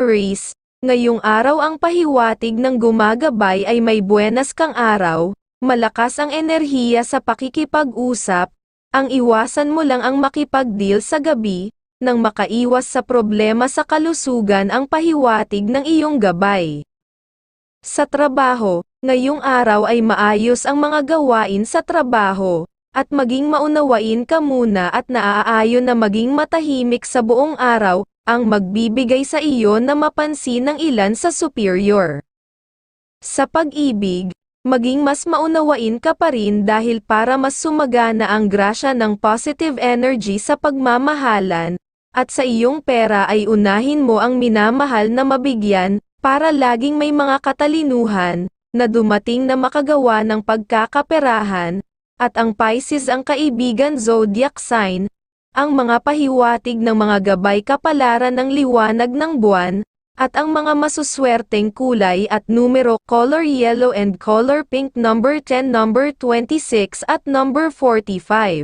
Aries, ngayong araw ang pahiwatig ng gumagabay ay may buenas kang araw, malakas ang enerhiya sa pakikipag-usap, ang iwasan mo lang ang makipag-deal sa gabi, nang makaiwas sa problema sa kalusugan ang pahiwatig ng iyong gabay. Sa trabaho, ngayong araw ay maayos ang mga gawain sa trabaho, at maging maunawain ka muna at naaayon na maging matahimik sa buong araw, ang magbibigay sa iyo na mapansin ng ilan sa superior. Sa pag-ibig, maging mas maunawain ka pa rin dahil para mas sumagana ang grasya ng positive energy sa pagmamahalan, at sa iyong pera ay unahin mo ang minamahal na mabigyan, para laging may mga katalinuhan, na dumating na makagawa ng pagkakaperahan, at ang Pisces ang kaibigan zodiac sign, ang mga pahiwatig ng mga gabay kapalaran ng liwanag ng buwan, at ang mga masuswerteng kulay at numero color yellow and color pink number 10 number 26 at number 45.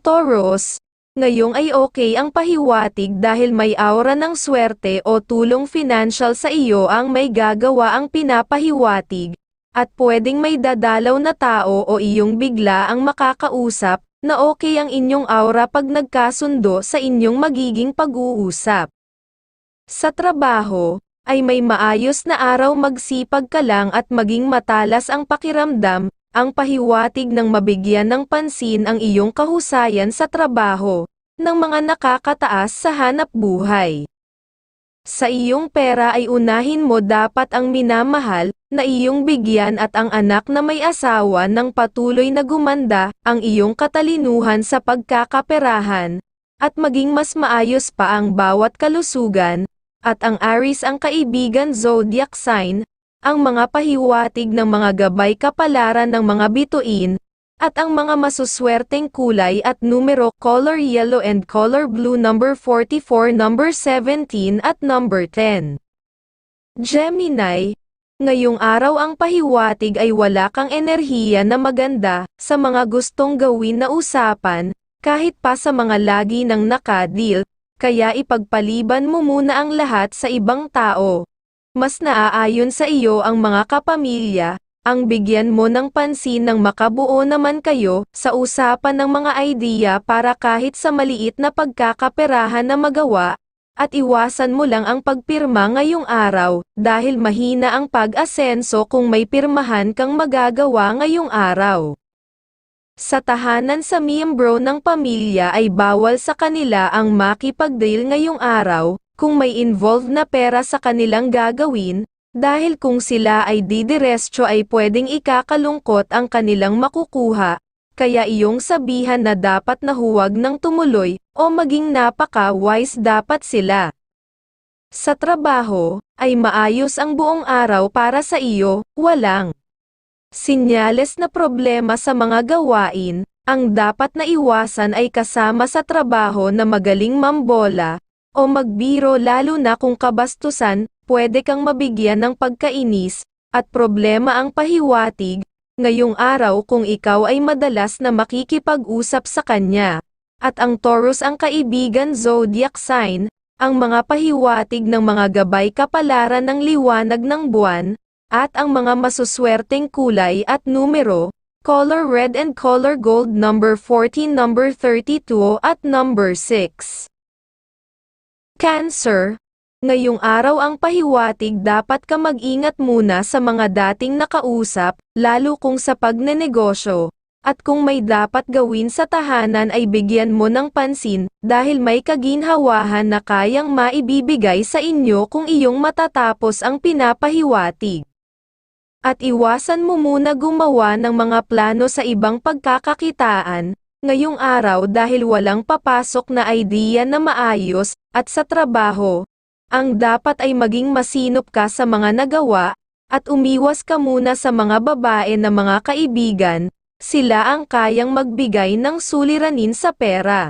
Taurus, ngayong ay okay ang pahiwatig dahil may aura ng swerte o tulong financial sa iyo ang may gagawa ang pinapahiwatig, at pwedeng may dadalaw na tao o iyong bigla ang makakausap, na okay ang inyong aura pag nagkasundo sa inyong magiging pag-uusap. Sa trabaho, ay may maayos na araw magsipag ka lang at maging matalas ang pakiramdam, ang pahiwatig ng mabigyan ng pansin ang iyong kahusayan sa trabaho, ng mga nakakataas sa hanap buhay. Sa iyong pera ay unahin mo dapat ang minamahal, na iyong bigyan at ang anak na may asawa ng patuloy na gumanda, ang iyong katalinuhan sa pagkakaperahan, at maging mas maayos pa ang bawat kalusugan, at ang Aries ang kaibigan zodiac sign, ang mga pahiwatig ng mga gabay kapalaran ng mga bituin, at ang mga masuswerteng kulay at numero color yellow and color blue number 44 number 17 at number 10. Gemini, ngayong araw ang pahiwatig ay wala kang enerhiya na maganda sa mga gustong gawin na usapan, kahit pa sa mga lagi ng nakadil, kaya ipagpaliban mo muna ang lahat sa ibang tao. Mas naaayon sa iyo ang mga kapamilya, ang bigyan mo ng pansin ng makabuo naman kayo sa usapan ng mga idea para kahit sa maliit na pagkakaperahan na magawa, at iwasan mo lang ang pagpirma ngayong araw, dahil mahina ang pag-asenso kung may pirmahan kang magagawa ngayong araw. Sa tahanan sa miyembro ng pamilya ay bawal sa kanila ang makipag-deal ngayong araw, kung may involved na pera sa kanilang gagawin, dahil kung sila ay didirestyo ay pwedeng ikakalungkot ang kanilang makukuha, kaya iyong sabihan na dapat na huwag nang tumuloy, o maging napaka-wise dapat sila. Sa trabaho, ay maayos ang buong araw para sa iyo, walang sinyales na problema sa mga gawain, ang dapat na iwasan ay kasama sa trabaho na magaling mambola, o magbiro lalo na kung kabastusan, pwede kang mabigyan ng pagkainis, at problema ang pahiwatig, ngayong araw kung ikaw ay madalas na makikipag-usap sa kanya. At ang Taurus ang kaibigan zodiac sign, ang mga pahiwatig ng mga gabay kapalaran ng liwanag ng buwan, at ang mga masuswerteng kulay at numero, color red and color gold number 14 number 32 at number 6. Cancer, ngayong araw ang pahiwatig dapat ka mag-ingat muna sa mga dating nakausap, lalo kung sa pagnenegosyo, at kung may dapat gawin sa tahanan ay bigyan mo ng pansin, dahil may kaginhawahan na kayang maibibigay sa inyo kung iyong matatapos ang pinapahiwatig. At iwasan mo muna gumawa ng mga plano sa ibang pagkakakitaan, ngayong araw dahil walang papasok na idea na maayos, at sa trabaho, ang dapat ay maging masinop ka sa mga nagawa, at umiwas ka muna sa mga babae na mga kaibigan, sila ang kayang magbigay ng suliranin sa pera.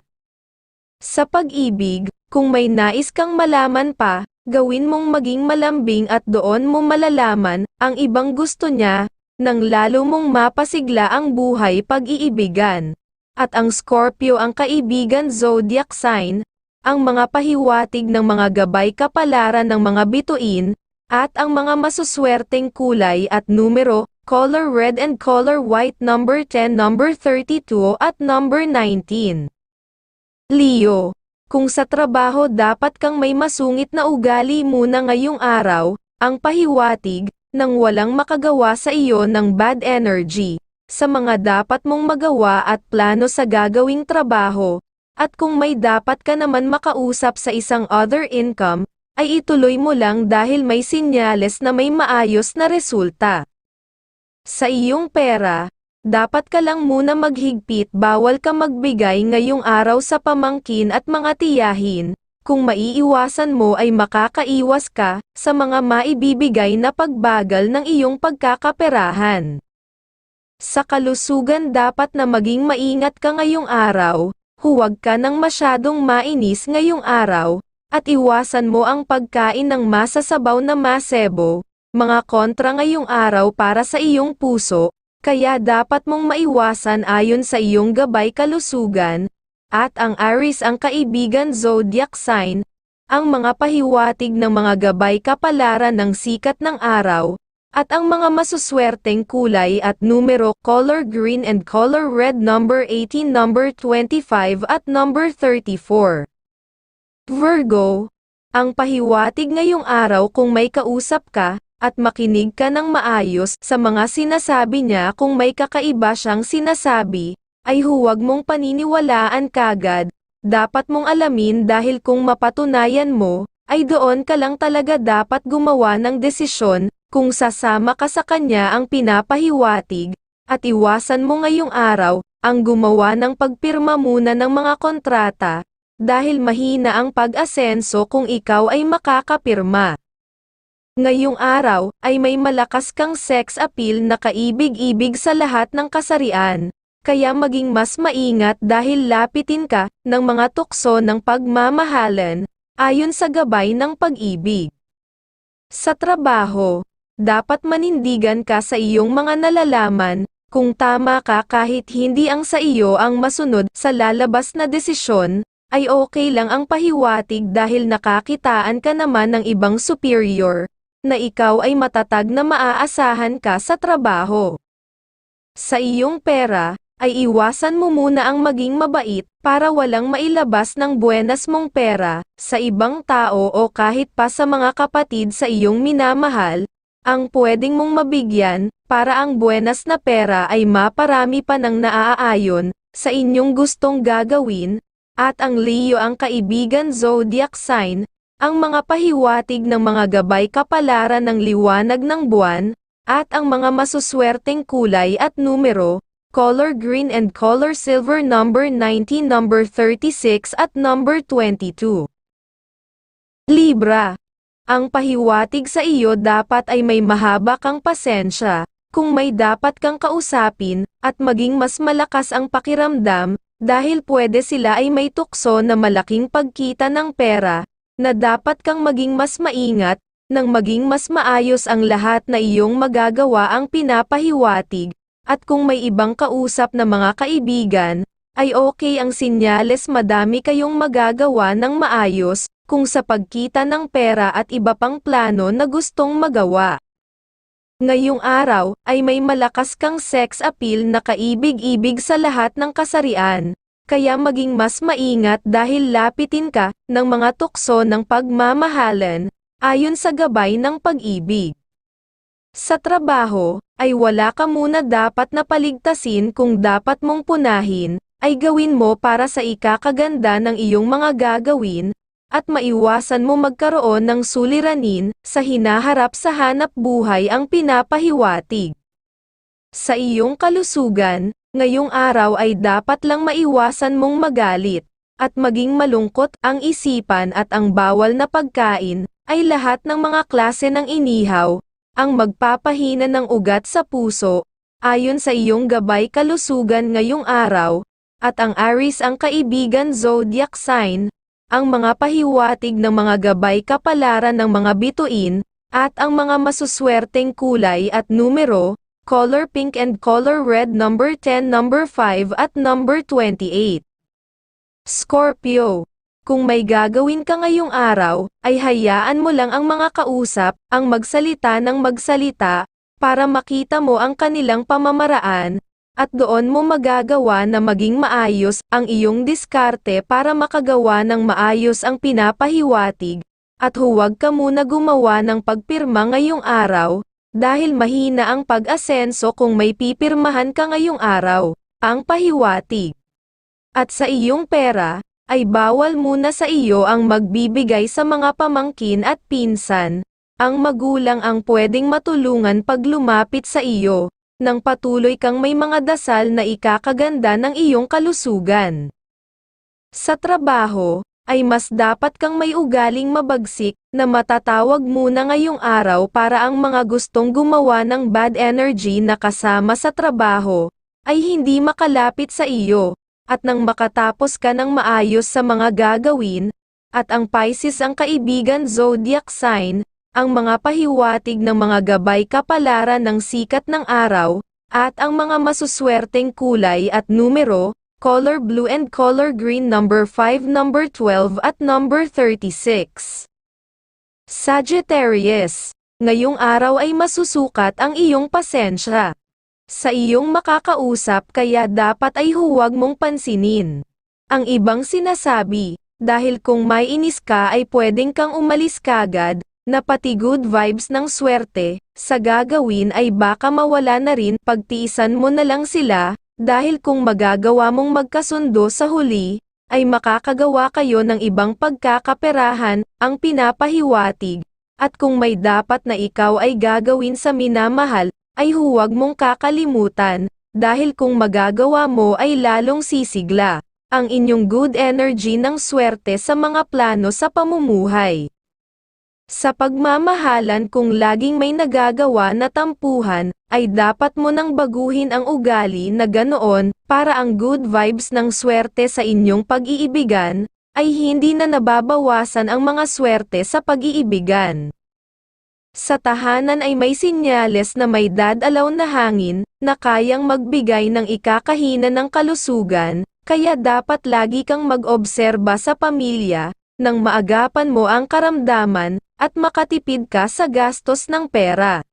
Sa pag-ibig, kung may nais kang malaman pa, gawin mong maging malambing at doon mo malalaman, ang ibang gusto niya, nang lalo mong mapasigla ang buhay pag-iibigan. At ang Scorpio ang kaibigan zodiac sign, ang mga pahiwatig ng mga gabay kapalaran ng mga bituin, at ang mga masuswerteng kulay at numero, color red and color white number 10, number 32 at number 19. Leo, kung sa trabaho dapat kang may masungit na ugali muna ngayong araw, ang pahiwatig, nang walang makagawa sa iyo ng bad energy, sa mga dapat mong magawa at plano sa gagawing trabaho, at kung may dapat ka naman makausap sa isang other income, ay ituloy mo lang dahil may sinyales na may maayos na resulta. Sa iyong pera, dapat ka lang muna maghigpit bawal ka magbigay ngayong araw sa pamangkin at mga tiyahin, kung maiiwasan mo ay makakaiwas ka sa mga maibibigay na pagbagal ng iyong pagkakaperahan. Sa kalusugan dapat na maging maingat ka ngayong araw, huwag ka nang masyadong mainis ngayong araw, at iwasan mo ang pagkain ng masasabaw na masebo, mga kontra ngayong araw para sa iyong puso, kaya dapat mong maiwasan ayon sa iyong gabay kalusugan, at ang Aries ang kaibigan zodiac sign, ang mga pahiwatig ng mga gabay kapalaran ng sikat ng araw, at ang mga masuswerteng kulay at numero color green and color red number 18 number 25 at number 34. Virgo, ang pahiwatig ngayong araw kung may kausap ka, at makinig ka ng maayos sa mga sinasabi niya kung may kakaiba siyang sinasabi, ay huwag mong paniniwalaan kagad, dapat mong alamin dahil kung mapatunayan mo, ay doon ka lang talaga dapat gumawa ng desisyon, kung sasama ka sa kanya ang pinapahiwatig, at iwasan mo ngayong araw, ang gumawa ng pagpirma muna ng mga kontrata, dahil mahina ang pag-asenso kung ikaw ay makakapirma. Ngayong araw, ay may malakas kang sex appeal na kaibig-ibig sa lahat ng kasarian, kaya maging mas maingat dahil lapitin ka ng mga tukso ng pagmamahalan, ayon sa gabay ng pag-ibig. Sa trabaho, dapat manindigan ka sa iyong mga nalalaman, kung tama ka kahit hindi ang sa iyo ang masunod sa lalabas na desisyon, ay okay lang ang pahiwatig dahil nakakitaan ka naman ng ibang superior, na ikaw ay matatag na maaasahan ka sa trabaho. Sa iyong pera, ay iwasan mo muna ang maging mabait, para walang mailabas ng buenas mong pera, sa ibang tao o kahit pa sa mga kapatid sa iyong minamahal, ang pwedeng mong mabigyan, para ang buenas na pera ay maparami pa ng naaayon, sa inyong gustong gagawin, at ang Leo ang kaibigan zodiac sign, ang mga pahiwatig ng mga gabay kapalaran ng liwanag ng buwan, at ang mga masuswerteng kulay at numero, color green and color silver number 19 number 36 at number 22. Libra ang pahiwatig sa iyo dapat ay may mahaba kang pasensya, kung may dapat kang kausapin, at maging mas malakas ang pakiramdam, dahil pwede sila ay may tukso na malaking pagkita ng pera, na dapat kang maging mas maingat, nang maging mas maayos ang lahat na iyong magagawa ang pinapahiwatig, at kung may ibang kausap na mga kaibigan, ay okay ang sinyales madami kayong magagawa ng maayos, kung sa pagkita ng pera at iba pang plano na gustong magawa. Ngayong araw, ay may malakas kang sex appeal na kaibig-ibig sa lahat ng kasarian, kaya maging mas maingat dahil lapitin ka ng mga tukso ng pagmamahalan, ayon sa gabay ng pag-ibig. Sa trabaho, ay wala ka muna dapat na paligtasin kung dapat mong punahin, ay gawin mo para sa ikakaganda ng iyong mga gagawin, at maiwasan mo magkaroon ng suliranin sa hinaharap sa hanap buhay ang pinapahiwatig. Sa iyong kalusugan, ngayong araw ay dapat lang maiwasan mong magalit, at maging malungkot ang isipan at ang bawal na pagkain, ay lahat ng mga klase ng inihaw, ang magpapahina ng ugat sa puso, ayon sa iyong gabay kalusugan ngayong araw, at ang Aries ang kaibigan zodiac sign, ang mga pahiwatig ng mga gabay kapalaran ng mga bituin, at ang mga masuswerteng kulay at numero, color pink and color red number 10 number 5 at number 28. Scorpio. Kung may gagawin ka ngayong araw, ay hayaan mo lang ang mga kausap, ang magsalita ng magsalita, para makita mo ang kanilang pamamaraan, at doon mo magagawa na maging maayos ang iyong diskarte para makagawa ng maayos ang pinapahiwatig, at huwag ka muna gumawa ng pagpirma ngayong araw, dahil mahina ang pag-asenso kung may pipirmahan ka ngayong araw, ang pahiwatig. At sa iyong pera, ay bawal muna sa iyo ang magbibigay sa mga pamangkin at pinsan. Ang magulang ang pwedeng matulungan pag lumapit sa iyo, nang patuloy kang may mga dasal na ikakaganda ng iyong kalusugan. Sa trabaho, ay mas dapat kang may ugaling mabagsik, na matatawag muna ngayong araw para ang mga gustong gumawa ng bad energy na kasama sa trabaho, ay hindi makalapit sa iyo, at nang makatapos ka ng maayos sa mga gagawin, at ang Pisces ang kaibigan zodiac sign, ang mga pahiwatig ng mga gabay kapalaran ng sikat ng araw, at ang mga masuswerteng kulay at numero, color blue and color green number 5 number 12 at number 36. Sagittarius, ngayong araw ay masusukat ang iyong pasensya sa iyong makakausap kaya dapat ay huwag mong pansinin. Ang ibang sinasabi, dahil kung may inis ka ay pwedeng kang umalis kagad, na pati good vibes ng swerte, sa gagawin ay baka mawala na rin pagtiisan mo na lang sila, dahil kung magagawa mong magkasundo sa huli, ay makakagawa kayo ng ibang pagkakaperahan, ang pinapahiwatig, at kung may dapat na ikaw ay gagawin sa minamahal, ay huwag mong kakalimutan, dahil kung magagawa mo ay lalong sisigla, ang inyong good energy ng swerte sa mga plano sa pamumuhay. Sa pagmamahalan kung laging may nagagawa na tampuhan, ay dapat mo nang baguhin ang ugali na ganoon, para ang good vibes ng swerte sa inyong pag-iibigan, ay hindi na nababawasan ang mga swerte sa pag-iibigan. Sa tahanan ay may sinyales na may dadalaw na hangin, na kayang magbigay ng ikakahina ng kalusugan, kaya dapat lagi kang mag-obserba sa pamilya, nang maagapan mo ang karamdaman, at makatipid ka sa gastos ng pera.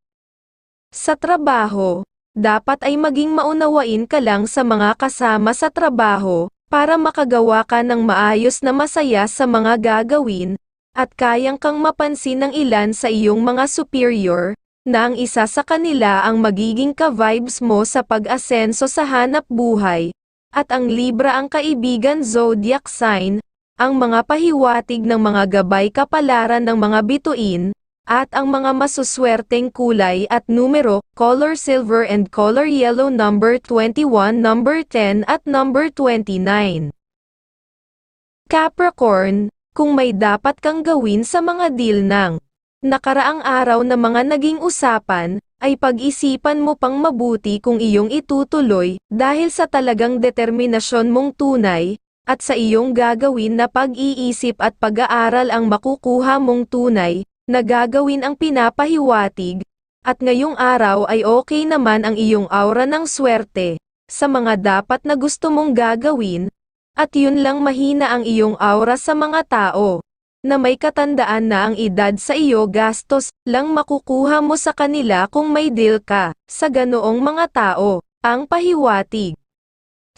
Sa trabaho, dapat ay maging maunawain ka lang sa mga kasama sa trabaho, para makagawa ka ng maayos na masaya sa mga gagawin, at kayang kang mapansin ng ilan sa iyong mga superior, na ang isa sa kanila ang magiging ka-vibes mo sa pag-asenso sa hanap buhay, at ang Libra ang kaibigan zodiac sign, ang mga pahiwatig ng mga gabay kapalaran ng mga bituin, at ang mga masuswerteng kulay at numero, color silver and color yellow number 21, number 10 at number 29. Capricorn, kung may dapat kang gawin sa mga deal ng nakaraang araw na mga naging usapan, ay pag-isipan mo pang mabuti kung iyong itutuloy, dahil sa talagang determinasyon mong tunay, at sa iyong gagawin na pag-iisip at pag-aaral ang makukuha mong tunay, na gagawin ang pinapahiwatig, at ngayong araw ay okay naman ang iyong aura ng swerte, sa mga dapat na gusto mong gagawin, at yun lang mahina ang iyong aura sa mga tao, na may katandaan na ang edad sa iyo gastos lang makukuha mo sa kanila kung may deal ka, sa ganoong mga tao, ang pahiwatig.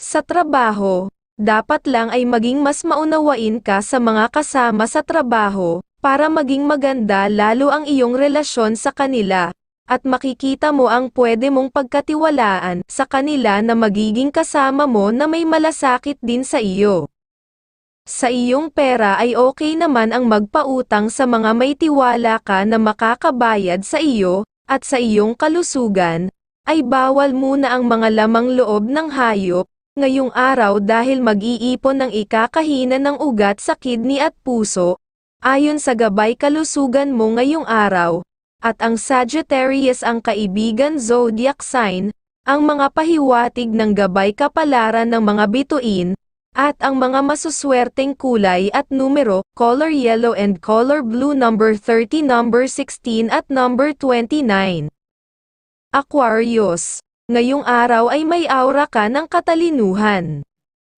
Sa trabaho, dapat lang ay maging mas maunawain ka sa mga kasama sa trabaho, para maging maganda lalo ang iyong relasyon sa kanila, at makikita mo ang pwede mong pagkatiwalaan sa kanila na magiging kasama mo na may malasakit din sa iyo. Sa iyong pera ay okay naman ang magpautang sa mga may tiwala ka na makakabayad sa iyo, at sa iyong kalusugan, ay bawal muna ang mga lamang loob ng hayop, ngayong araw dahil mag-iipon ng ikakahina ng ugat sa kidney at puso, ayon sa gabay kalusugan mo ngayong araw, at ang Sagittarius ang kaibigan zodiac sign, ang mga pahiwatig ng gabay kapalaran ng mga bituin, at ang mga masuswerteng kulay at numero, color yellow and color blue number 30 number 16 at number 29. Aquarius, ngayong araw ay may aura ka ng katalinuhan.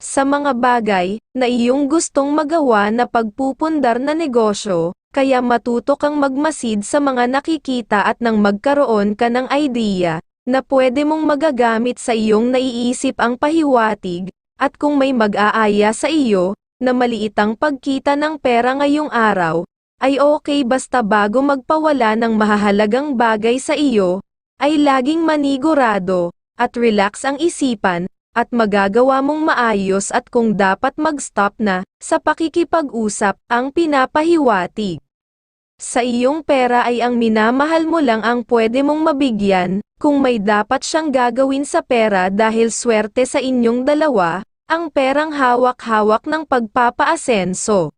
sa mga bagay na iyong gustong magawa na pagpupundar na negosyo, kaya matuto kang magmasid sa mga nakikita at nang magkaroon ka ng idea na pwede mong magagamit sa iyong naiisip ang pahiwatig, at kung may mag-aaya sa iyo, na maliitang pagkita ng pera ngayong araw, ay okay basta bago magpawala ng mahahalagang bagay sa iyo, ay laging manigurado, at relax ang isipan, at magagawa mong maayos at kung dapat mag-stop na, sa pakikipag-usap, ang pinapahiwatig. Sa iyong pera ay ang minamahal mo lang ang pwede mong mabigyan, kung may dapat siyang gagawin sa pera dahil swerte sa inyong dalawa, ang perang hawak-hawak ng pagpapaasenso.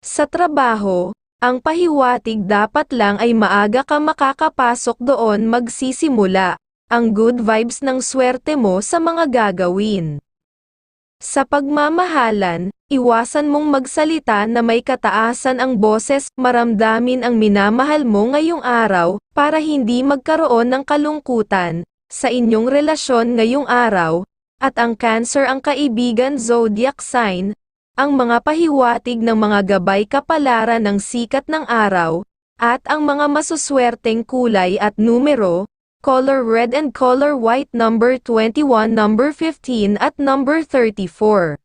Sa trabaho, ang pahiwatig dapat lang ay maaga ka makakapasok doon magsisimula, ang good vibes ng swerte mo sa mga gagawin. Sa pagmamahalan, iwasan mong magsalita na may kataasan ang boses, maramdamin ang minamahal mo ngayong araw, para hindi magkaroon ng kalungkutan, sa inyong relasyon ngayong araw, at ang Cancer ang kaibigan zodiac sign, ang mga pahiwatig ng mga gabay kapalaran ng sikat ng araw, at ang mga masuswerteng kulay at numero, color red and color white number 21, number 15 at number 34.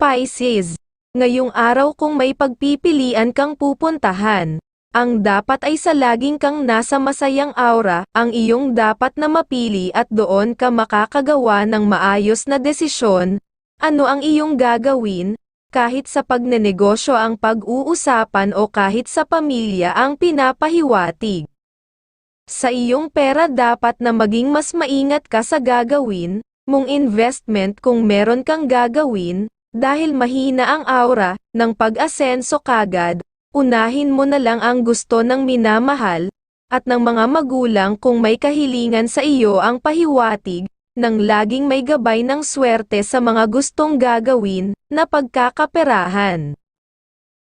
Pisces, ngayong araw kung may pagpipilian kang pupuntahan, ang dapat ay sa laging kang nasa masayang aura, ang iyong dapat na mapili at doon ka makakagawa ng maayos na desisyon, ano ang iyong gagawin, kahit sa pagnenegosyo ang pag-uusapan o kahit sa pamilya ang pinapahiwatig. Sa iyong pera dapat na maging mas maingat ka sa gagawin, mong investment kung meron kang gagawin, dahil mahina ang aura, ng pag-asenso kagad, unahin mo na lang ang gusto ng minamahal, at ng mga magulang kung may kahilingan sa iyo ang pahiwatig, nang laging may gabay ng swerte sa mga gustong gagawin, na pagkakaperahan.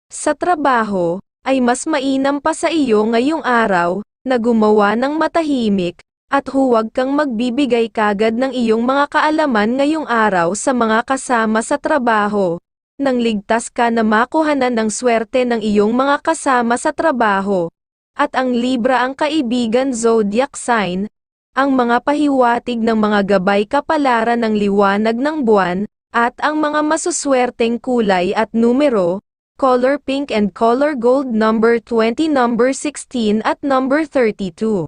Sa trabaho, ay mas mainam pa sa iyo ngayong araw, na gumawa ng matahimik, at huwag kang magbibigay kagad ng iyong mga kaalaman ngayong araw sa mga kasama sa trabaho, nang ligtas ka na makuhanan ng swerte ng iyong mga kasama sa trabaho. At ang Libra ang kaibigan zodiac sign, ang mga pahiwatig ng mga gabay kapalaran ng liwanag ng buwan, at ang mga masuswerteng kulay at numero, color pink and color gold number 20 number 16 at number 32.